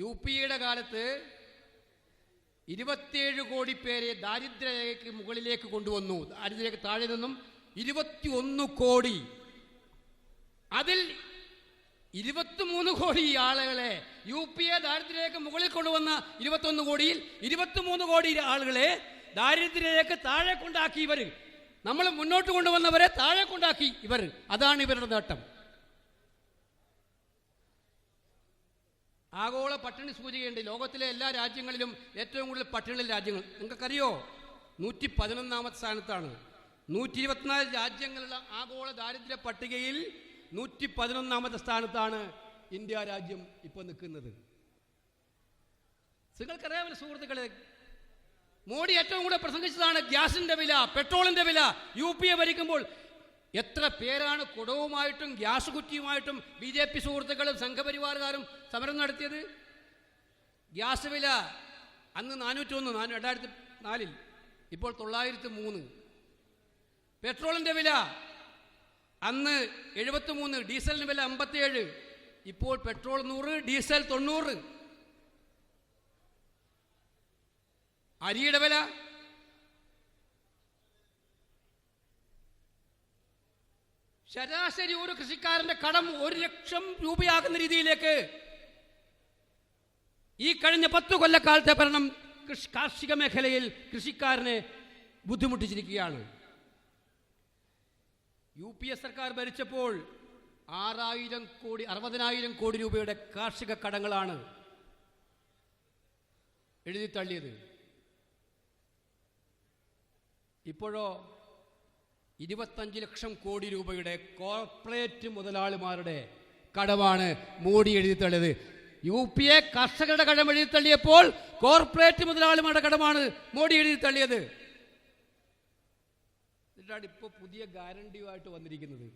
U P എയുടെ കാലത്ത് ഇരുപത്തിയേഴ് കോടി പേരെ ദാരിദ്ര്യരേഖയ്ക്ക് മുകളിലേക്ക് കൊണ്ടുവന്നു. ദാരിദ്ര്യരേഖ താഴെ നിന്നും ഇരുപത്തിയൊന്ന് കോടി. അതിൽ ഇരുപത്തിമൂന്ന് കോടി ആളുകളെ യു പി എ ദാരിദ്ര്യരേഖ മുകളിൽ കൊണ്ടുവന്ന ഇരുപത്തൊന്ന് കോടിയിൽ ഇരുപത്തിമൂന്ന് കോടി ആളുകളെ ദാരിദ്ര്യരേഖ താഴെ കൊണ്ടാക്കി ഇവർ. നമ്മൾ മുന്നോട്ട് കൊണ്ടുവന്നവരെ താഴെ കൊണ്ടാക്കി ഇവർ. അതാണ് ഇവരുടെ നേട്ടം. ആഗോള പട്ടിണി സൂചികയുണ്ട്. ലോകത്തിലെ എല്ലാ രാജ്യങ്ങളിലും ഏറ്റവും കൂടുതൽ പട്ടിണി രാജ്യങ്ങൾ. നിങ്ങൾക്കറിയോ? നൂറ്റി പതിനൊന്നാമത്തെ സ്ഥാനത്താണ്. നൂറ്റി ഇരുപത്തിനാല് രാജ്യങ്ങളുടെ ആഗോള ദാരിദ്ര്യ പട്ടികയിൽ നൂറ്റി പതിനൊന്നാമത്തെ സ്ഥാനത്താണ് ഇന്ത്യ രാജ്യം ഇപ്പോൾ നിൽക്കുന്നത്. നിങ്ങൾക്കറിയാമല്ലോ സുഹൃത്തുക്കളെ മോഡി ഏറ്റവും കൂടുതൽ പ്രസംഗിച്ചതാണ് ഗ്യാസിന്റെ വില പെട്രോളിന്റെ വില. യു പി എ ഭരിക്കുമ്പോൾ എത്ര പേരാണ് കുടവുമായിട്ടും ഗ്യാസ് കുറ്റിയുമായിട്ടും ബി ജെ പി സുഹൃത്തുക്കളും സംഘപരിവാറുകാരും സമരം നടത്തിയത്? ഗ്യാസ് വില അന്ന് നാനൂറ്റി ഒന്ന് നാനൂ രണ്ടായിരത്തി നാലിൽ ഇപ്പോൾ തൊള്ളായിരത്തി മൂന്ന് പെട്രോളിന്റെ വില അന്ന് എഴുപത്തി മൂന്ന് ഡീസലിന് വില അമ്പത്തിയേഴ്. ഇപ്പോൾ പെട്രോൾ നൂറ് ഡീസൽ തൊണ്ണൂറ്. അരിയുടെ വില ശരാശരി ഒരു കൃഷിക്കാരന്റെ കടം ഒരു ലക്ഷം രൂപയാകുന്ന രീതിയിലേക്ക് ഈ കഴിഞ്ഞ പത്തു കൊല്ലക്കാലത്തെ ഭരണം കാർഷിക മേഖലയിൽ കൃഷിക്കാരനെ ബുദ്ധിമുട്ടിച്ചിരിക്കുകയാണ്. യു പി എ സർക്കാർ ഭരിച്ചപ്പോൾ ആറായിരം കോടി അറുപതിനായിരം കോടി രൂപയുടെ കാർഷിക കടങ്ങളാണ് എഴുതി തള്ളിയത്. ഇപ്പോഴോ ഇരുപത്തഞ്ച് ലക്ഷം കോടി രൂപയുടെ കോർപ്പറേറ്റ് മുതലാളിമാരുടെ കടമാണ് മോഡി എഴുതിത്തള്ളിയത് യു പി എ കർഷകരുടെ കടം എഴുതിത്തള്ളിയപ്പോൾ കോർപ്പറേറ്റ് മുതലാളിമാരുടെ കടമാണ് മോഡി എഴുതിത്തള്ളിയത് എന്നിട്ടാണ് ഇപ്പോൾ പുതിയ ഗ്യാരണ്ടിയുമായിട്ട് വന്നിരിക്കുന്നത്.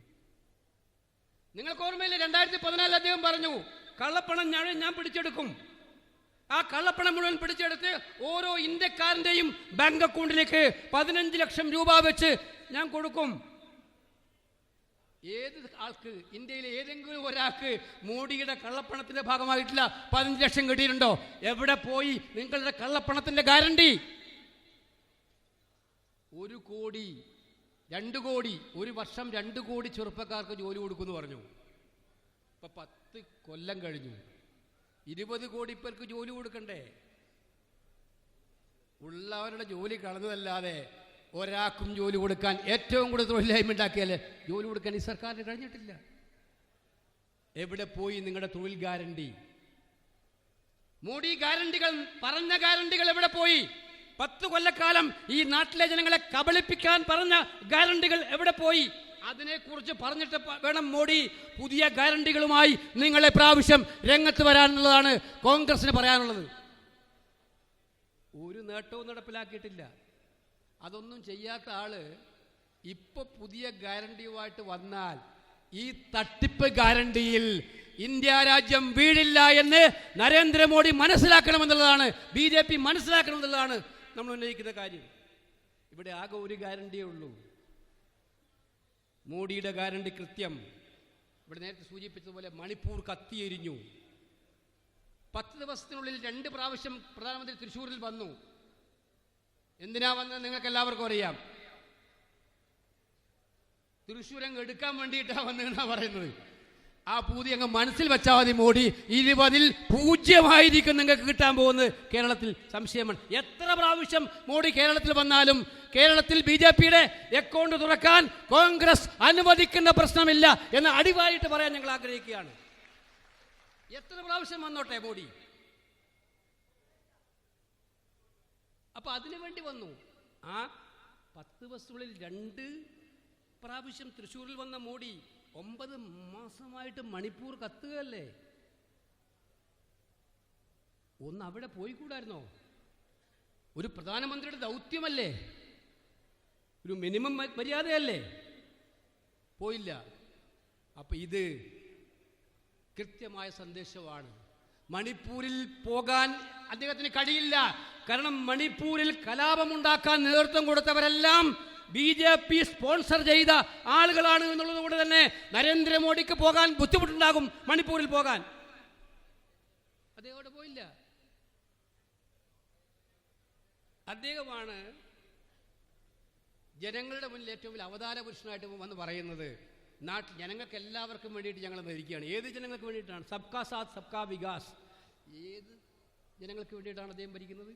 നിങ്ങൾക്ക് ഓർമ്മയില്ല രണ്ടായിരത്തി പതിനാലിൽ അദ്ദേഹം പറഞ്ഞു കള്ളപ്പണം ഞാൻ ഞാൻ പിടിച്ചെടുക്കും. ആ കള്ളപ്പണം മുഴുവൻ പിടിച്ചെടുത്ത് ഓരോ ഇന്ത്യക്കാരന്റെയും ബാങ്ക് അക്കൗണ്ടിലേക്ക് പതിനഞ്ച് ലക്ഷം രൂപ വെച്ച് ഞാൻ കൊടുക്കും. ഏത് ആൾക്ക് ഇന്ത്യയിലെ ഏതെങ്കിലും ഒരാൾക്ക് മോഡിയുടെ കള്ളപ്പണത്തിന്റെ ഭാഗമായിട്ടില്ല പതിനഞ്ച് ലക്ഷം കിട്ടിയിട്ടുണ്ടോ? എവിടെ പോയി? നിങ്ങളുടെ കള്ളപ്പണത്തിന്റെ ഗ്യാരണ്ടി. ഒരു കോടി രണ്ട് കോടി ഒരു വർഷം രണ്ട് കോടി ചെറുപ്പക്കാർക്ക് ജോലി കൊടുക്കുമെന്ന് പറഞ്ഞു. ഇപ്പൊ പത്ത് കൊല്ലം കഴിഞ്ഞു. ഇരുപത് കോടി പേർക്ക് ജോലി കൊടുക്കണ്ടേ? ഉള്ളവരുടെ ജോലി കളഞ്ഞതല്ലാതെ ഒരാൾക്കും ജോലി കൊടുക്കാൻ ഏറ്റവും കൂടുതൽ തൊഴിലില്ലായ്മ ഉണ്ടാക്കിയാലേ ജോലി കൊടുക്കാൻ ഈ സർക്കാരിന് കഴിഞ്ഞിട്ടില്ല. എവിടെ പോയി നിങ്ങളുടെ തൊഴിൽ ഗ്യാരണ്ടി? മോഡി ഗ്യാരണ്ടികൾ പറഞ്ഞ ഗ്യാരണ്ടികൾ എവിടെ പോയി? പത്ത് കൊല്ലക്കാലം ഈ നാട്ടിലെ ജനങ്ങളെ കബളിപ്പിക്കാൻ പറഞ്ഞ ഗ്യാരണ്ടികൾ എവിടെ പോയി? അതിനെക്കുറിച്ച് പറഞ്ഞിട്ട് വേണം മോഡി പുതിയ ഗ്യാരണ്ടികളുമായി നിങ്ങളെ പ്രാവശ്യം രംഗത്ത് വരാനുള്ളതാണ് കോൺഗ്രസിന് പറയാനുള്ളത്. ഒരു നേട്ടവും നടപ്പിലാക്കിയിട്ടില്ല. അതൊന്നും ചെയ്യാത്ത ആൾ ഇപ്പൊ പുതിയ ഗ്യാരണ്ടിയുമായിട്ട് വന്നാൽ ഈ തട്ടിപ്പ് ഗ്യാരണ്ടിയിൽ ഇന്ത്യ രാജ്യം വീഴില്ല എന്ന് നരേന്ദ്രമോദി മനസ്സിലാക്കണമെന്നുള്ളതാണ് ബി ജെ പി മനസ്സിലാക്കണമെന്നുള്ളതാണ് നമ്മൾ ഉന്നയിക്കുന്ന കാര്യം. ഇവിടെ ആകെ ഒരു ഗ്യാരണ്ടിയേ ഉള്ളൂ. മോഡിയുടെ ഗ്യാരണ്ടി കൃത്യം. ഇവിടെ നേരത്തെ സൂചിപ്പിച്ചതുപോലെ മണിപ്പൂർ കത്തിയെരിഞ്ഞു. പത്ത് ദിവസത്തിനുള്ളിൽ രണ്ട് പ്രാവശ്യം പ്രധാനമന്ത്രി തൃശ്ശൂരിൽ വന്നു. എന്തിനാ വന്നത് നിങ്ങൾക്ക് എല്ലാവർക്കും അറിയാം? തൃശ്ശൂരങ്ങ് എടുക്കാൻ വേണ്ടിയിട്ടാ വന്നതെന്നാ പറയുന്നത്. ആ പൂതി അങ്ങ് മനസ്സിൽ വെച്ചാൽ മതി മോഡി. ഇരുപതിൽ പൂജ്യമായിരിക്കും നിങ്ങൾക്ക് കിട്ടാൻ പോകുന്നത് കേരളത്തിൽ. സംശയമാണ്. എത്ര പ്രാവശ്യം മോഡി കേരളത്തിൽ വന്നാലും കേരളത്തിൽ ബി ജെ പിയുടെ അക്കൗണ്ട് തുറക്കാൻ കോൺഗ്രസ് അനുവദിക്കുന്ന പ്രശ്നമില്ല എന്ന് അടിവായിട്ട് പറയാൻ ഞങ്ങൾ ആഗ്രഹിക്കുകയാണ്. എത്ര പ്രാവശ്യം വന്നോട്ടെ മോഡി? അപ്പൊ അതിനു വേണ്ടി വന്നു. ആ പത്ത് ബസ്സുകളിൽ രണ്ട് പ്രാവശ്യം തൃശ്ശൂരിൽ വന്ന മോഡി ഒമ്പത് മാസമായിട്ട് മണിപ്പൂർ കത്തുകയല്ലേ? ഒന്ന് അവിടെ പോയിക്കൂടായിരുന്നോ? ഒരു പ്രധാനമന്ത്രിയുടെ ദൗത്യമല്ലേ? ഒരു മിനിമം മര്യാദയല്ലേ? പോയില്ല. അപ്പൊ ഇത് കൃത്യമായ സന്ദേശമാണ്. മണിപ്പൂരിൽ പോകാൻ അദ്ദേഹത്തിന് കഴിയില്ല. കാരണം മണിപ്പൂരിൽ കലാപമുണ്ടാക്കാൻ നേതൃത്വം കൊടുത്തവരെല്ലാം ബി ജെ പി സ്പോൺസർ ചെയ്ത ആളുകളാണ് എന്നുള്ളത് കൊണ്ട് തന്നെ നരേന്ദ്രമോദിക്ക് പോകാൻ ബുദ്ധിമുട്ടുണ്ടാകും മണിപ്പൂരിൽ പോകാൻ. അദ്ദേഹം പോയില്ല. അദ്ദേഹമാണ് ജനങ്ങളുടെ മുന്നിൽ ഏറ്റവും വലിയ അവതാര പുരുഷനായിട്ട് വന്ന് പറയുന്നത്. നാട്ടിൽ ജനങ്ങൾക്ക് എല്ലാവർക്കും വേണ്ടിയിട്ട് ഞങ്ങൾ ഭരിക്കുകയാണ്. ഏത് ജനങ്ങൾക്ക് വേണ്ടിയിട്ടാണ്? സബ്കാ സാത് സബ്കാ വികാസ്. ഏത് ജനങ്ങൾക്ക് വേണ്ടിയിട്ടാണ് അദ്ദേഹം ഭരിക്കുന്നത്?